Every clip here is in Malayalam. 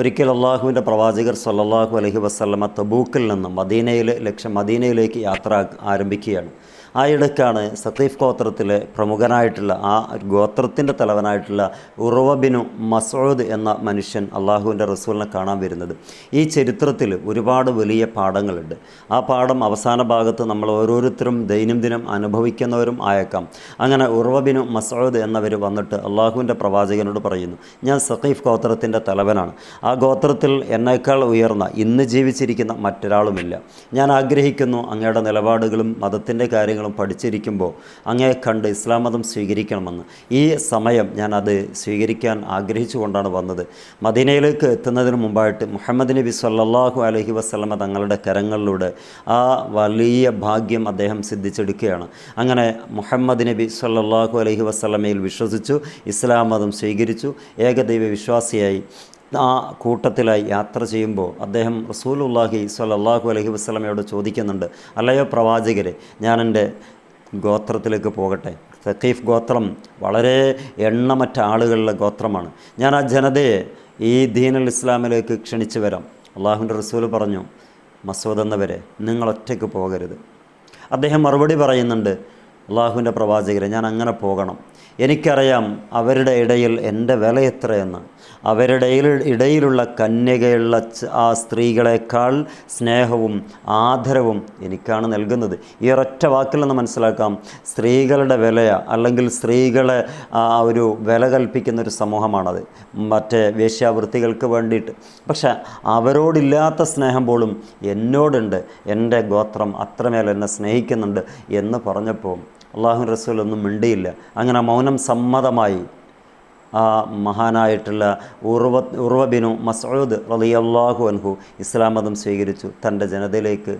ഒരിക്കൽ അള്ളാഹുവിന്റെ പ്രവാചകർ സല്ലാഹു അലഹി വസ്ലമ തബൂക്കിൽ നിന്നും മദീനയിൽ ലക്ഷ്യം മദീനയിലേക്ക് യാത്ര ആരംഭിക്കുകയാണ്. ആ ഇടയ്ക്കാണ് സത്തീഫ് ഗോത്രത്തിലെ പ്രമുഖനായിട്ടുള്ള ആ ഗോത്രത്തിന്റെ തലവനായിട്ടുള്ള ഉറവബിനു മസൂദ് എന്ന മനുഷ്യൻ അള്ളാഹുവിന്റെ റസൂലിനെ കാണാൻ വരുന്നത്. ഈ ചരിത്രത്തിൽ ഒരുപാട് വലിയ പാഠങ്ങളുണ്ട്. ആ പാഠം അവസാന ഭാഗത്ത് നമ്മൾ ഓരോരുത്തരും ദൈനംദിനം അനുഭവിക്കുന്നവരും ആയേക്കാം. അങ്ങനെ ഉറവബിനു മസൂദ് എന്നവർ വന്നിട്ട് അള്ളാഹുവിന്റെ പ്രവാചകനോട് പറയുന്നു ഞാൻ സഖീഫ് ഗോത്രത്തിന്റെ തലവനാണ്. ആ ഗോത്രത്തിൽ എന്നേക്കാൾ ഉയർന്ന ഇന്ന് ജീവിച്ചിരിക്കുന്ന മറ്റൊരാളുമില്ല. ഞാൻ ആഗ്രഹിക്കുന്നു അങ്ങയുടെ നിലപാടുകളും മതത്തിന്റെ കാര്യങ്ങളും പഠിച്ചിരിക്കുമ്പോൾ അങ്ങയെ കണ്ട് ഇസ്ലാം മതം സ്വീകരിക്കണമെന്ന്. ഈ സമയം ഞാൻ അത് സ്വീകരിക്കാൻ ആഗ്രഹിച്ചുകൊണ്ടാണ് വന്നത്. മദീനയിലേക്ക് എത്തുന്നതിന് മുമ്പായിട്ട് മുഹമ്മദ് നബി സല്ലാഹു അലഹി വസ്ലമ തങ്ങളുടെ കരങ്ങളിലൂടെ ആ വലിയ ഭാഗ്യം അദ്ദേഹം സിദ്ധിച്ചെടുക്കുകയാണ്. അങ്ങനെ മുഹമ്മദ് നബി സല്ലാഹു അലഹി വസ്ലമയിൽ വിശ്വസിച്ചു ഇസ്ലാം മതം സ്വീകരിച്ചു ഏകദൈവ വിശ്വാസിയായി ആ കൂട്ടത്തിലായി യാത്ര ചെയ്യുമ്പോൾ അദ്ദേഹം റസൂലുല്ലാഹി സ്വല്ലല്ലാഹു അലഹി വസ്ലമയോട് ചോദിക്കുന്നുണ്ട് അല്ലയോ പ്രവാചകരെ ഞാൻ എന്റെ ഗോത്രത്തിലേക്ക് പോകട്ടെ. സഖീഫ് ഗോത്രം വളരെ എണ്ണമറ്റ ആളുകളുടെ ഗോത്രമാണ്. ഞാൻ ആ ജനതയെ ഈ ദീനുൽ ഇസ്ലാമിലേക്ക് ക്ഷണിച്ചു വരാം. അള്ളാഹുവിന്റെ റസൂൽ പറഞ്ഞു മസൂദ് എന്നവരെ നിങ്ങൾ ഒറ്റയ്ക്ക് പോകരുത്. അദ്ദേഹം മറുപടി പറയുന്നുണ്ട് അള്ളാഹുവിന്റെ പ്രവാചകരെ ഞാൻ അങ്ങനെ പോകണം. എനിക്കറിയാം അവരുടെ ഇടയിൽ എന്റെ വില എത്രയെന്ന്. അവരുടെ ഇടയിലുള്ള കന്യകയുള്ള ആ സ്ത്രീകളെക്കാൾ സ്നേഹവും ആദരവും എനിക്കാണ് നൽകുന്നത്. ഈ ഒരൊറ്റ വാക്കിൽ നിന്ന് മനസ്സിലാക്കാം. സ്ത്രീകളുടെ വിലയ അല്ലെങ്കിൽ സ്ത്രീകളെ ആ ഒരു വില കൽപ്പിക്കുന്ന ഒരു സമൂഹമാണത്. മറ്റേ വേശ്യാവൃത്തികൾക്ക് വേണ്ടിയിട്ട്. പക്ഷേ അവരോടില്ലാത്ത സ്നേഹം പോലും എന്നോടുണ്ട്. എന്റെ ഗോത്രം അത്രമേൽ എന്നെ സ്നേഹിക്കുന്നുണ്ട് എന്ന് പറഞ്ഞപ്പോൾ അള്ളാഹു റസൂൽ ഒന്നും മിണ്ടിയില്ല. അങ്ങനെ മൗനം സമ്മതമായി ആ മഹാനായിട്ടുള്ള ഉറവ ഉറവബിനു മസൂദ് റളിയല്ലാഹു അൻഹു ഇസ്ലാം മതം സ്വീകരിച്ചു. തന്റെ ജനതയിലേക്ക്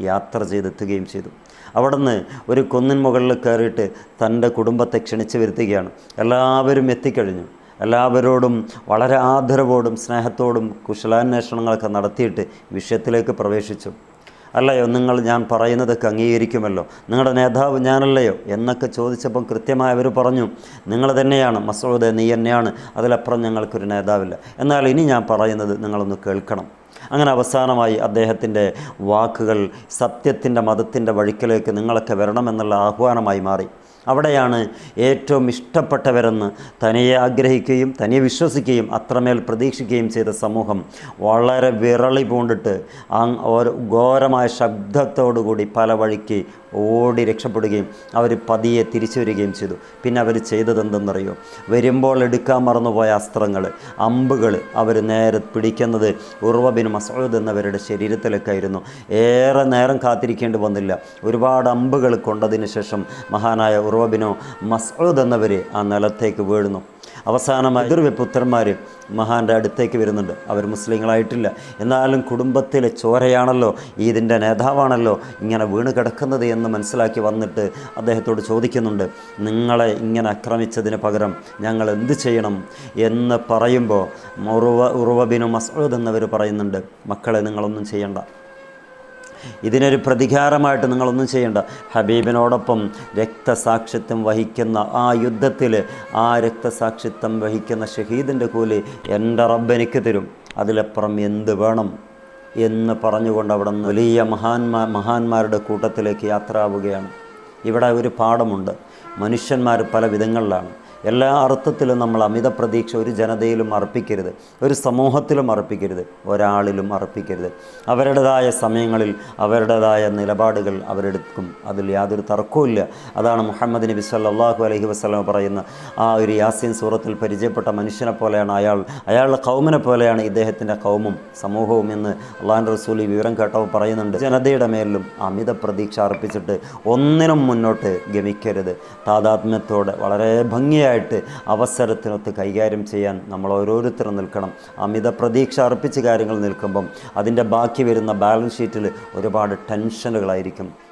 യാത്ര ചെയ്തെത്തുകയും ചെയ്തു. അവിടുന്ന് ഒരു കുന്നിൻ മുകളിൽ കയറിയിട്ട് തന്റെ കുടുംബത്തെ ക്ഷണിച്ചു വരുത്തുകയാണ്. എല്ലാവരും എത്തിക്കഴിഞ്ഞു. എല്ലാവരോടും വളരെ ആദരവോടും സ്നേഹത്തോടും കുശലാന്വേഷണങ്ങളൊക്കെ നടത്തിയിട്ട് വിഷയത്തിലേക്ക് പ്രവേശിച്ചു. അല്ലയോ നിങ്ങൾ ഞാൻ പറയുന്നതൊക്കെ അംഗീകരിക്കുമല്ലോ. നിങ്ങളുടെ നേതാവ് ഞാനല്ലയോ എന്നൊക്കെ ചോദിച്ചപ്പം കൃത്യമായി അവർ പറഞ്ഞു നിങ്ങൾ തന്നെയാണ് മസൂദ് നീ തന്നെയാണ് അതിലപ്പുറം ഞങ്ങൾക്കൊരു നേതാവില്ല. എന്നാൽ ഇനി ഞാൻ പറയുന്നത് നിങ്ങളൊന്ന് കേൾക്കണം. അങ്ങനെ അവസാനമായി അദ്ദേഹത്തിന്റെ വാക്കുകൾ സത്യത്തിന്റെ മതത്തിന്റെ വഴിക്കലേക്ക് നിങ്ങളൊക്കെ വരണമെന്നുള്ള ആഹ്വാനമായി മാറി. അവിടെയാണ് ഏറ്റവും ഇഷ്ടപ്പെട്ടവരെന്ന് തനിയെ ആഗ്രഹിക്കുകയും തനിയെ വിശ്വസിക്കുകയും അത്രമേൽ പ്രതീക്ഷിക്കുകയും ചെയ്ത സമൂഹം വളരെ വിരളി പൂണ്ടിട്ട് ആ ഒരു ഘോരമായ ശബ്ദത്തോടുകൂടി പല വഴിക്ക് ഓടി രക്ഷപ്പെടുകയും അവർ പതിയെ തിരിച്ചു വരികയും ചെയ്തു. പിന്നെ അവർ ചെയ്തതെന്തെന്നറിയോ? വരുമ്പോൾ എടുക്കാൻ മറന്നുപോയ അസ്ത്രങ്ങൾ അമ്പുകൾ അവർ നേരെ പിടിക്കുന്നത് ഉർവബിൻ മസൂദ് എന്നവരുടെ ശരീരത്തിലേക്കായിരുന്നു ഏറെ നേരം കാത്തിരിക്കേണ്ടി വന്നില്ല. ഒരുപാട് അമ്പുകൾ കൊണ്ടതിന് ശേഷം മഹാനായ ഉർവബിനോ മസൂദ് എന്നവർ ആ നിലത്തേക്ക് വീഴുന്നു. അവസാനമായി എതിർവെ പുത്രന്മാർ മഹാന്റെ അടുത്തേക്ക് വരുന്നുണ്ട്. അവർ മുസ്ലിങ്ങളായിട്ടില്ല. എന്നാലും കുടുംബത്തിലെ ചോരയാണല്ലോ ഇതിന്റെ നേതാവാണല്ലോ ഇങ്ങനെ വീണ് കിടക്കുന്നത് എന്ന് മനസ്സിലാക്കി വന്നിട്ട് അദ്ദേഹത്തോട് ചോദിക്കുന്നുണ്ട്. നിങ്ങളെ ഇങ്ങനെ ആക്രമിച്ചതിന് പകരം ഞങ്ങൾ എന്ത് ചെയ്യണം? എന്ന് പറയുമ്പോൾ ഉറുവ ഉറുവബിനും മസൂദ് എന്നവർ പറയുന്നുണ്ട്. മക്കളെ നിങ്ങളൊന്നും ചെയ്യണ്ട. ഇതിനൊരു പ്രതികാരമായിട്ട് നിങ്ങളൊന്നും ചെയ്യേണ്ട. ഹബീബിനോടൊപ്പം രക്തസാക്ഷിത്വം വഹിക്കുന്ന ആ യുദ്ധത്തിൽ ആ രക്തസാക്ഷിത്വം വഹിക്കുന്ന ഷഹീദിന്റെ കൂലി എന്റെ റബ്ബ് എനിക്ക് തരും. അതിലപ്പുറം എന്ത് വേണം എന്ന് പറഞ്ഞുകൊണ്ട് അവിടെ നിന്ന് വലിയ മഹാന്മാ മഹാന്മാരുടെ കൂട്ടത്തിലേക്ക് യാത്ര ആവുകയാണ്. ഇവിടെ ഒരു പാഠമുണ്ട്. മനുഷ്യന്മാർ പല വിധങ്ങളിലാണ്. എല്ലാ അർത്ഥത്തിലും നമ്മൾ അമിത പ്രതീക്ഷ ഒരു ജനതയിലും അർപ്പിക്കരുത്. ഒരു സമൂഹത്തിലും അർപ്പിക്കരുത്. ഒരാളിലും അർപ്പിക്കരുത്. അവരുടേതായ സമയങ്ങളിൽ അവരുടേതായ നിലപാടുകൾ അവരെടുക്കും. അതിൽ യാതൊരു തർക്കവുമില്ല അതാണ് മുഹമ്മദ് നബി സല്ലാഹു അലഹി വസ്ലാം പറയുന്ന ആ ഒരു യാസീൻ സൂറത്തിൽ പരിചയപ്പെട്ട മനുഷ്യനെ പോലെയാണ് അയാൾ. അയാളുടെ കൗമിനെ പോലെയാണ് ഇദ്ദേഹത്തിന്റെ കൗമും സമൂഹവും എന്ന് അള്ളാഹാൻ റസൂലി വിവരം കേട്ടവ പറയുന്നുണ്ട്. ജനതയുടെ മേലിലും അമിത പ്രതീക്ഷ അർപ്പിച്ചിട്ട് ഒന്നിനും മുന്നോട്ട് ഗമിക്കരുത്. താതാത്മ്യത്തോടെ വളരെ ഭംഗിയായി ആയിട്ട് അവസരത്തിനൊത്ത് കൈകാര്യം ചെയ്യാൻ നമ്മൾ ഓരോരുത്തരും നിൽക്കണം. അമിത പ്രതീക്ഷ അർപ്പിച്ച് കാര്യങ്ങൾ നിൽക്കുമ്പം അതിന്റെ ബാക്കി വരുന്ന ബാലൻസ് ഷീറ്റിൽ ഒരുപാട് ടെൻഷനുകളായിരിക്കും.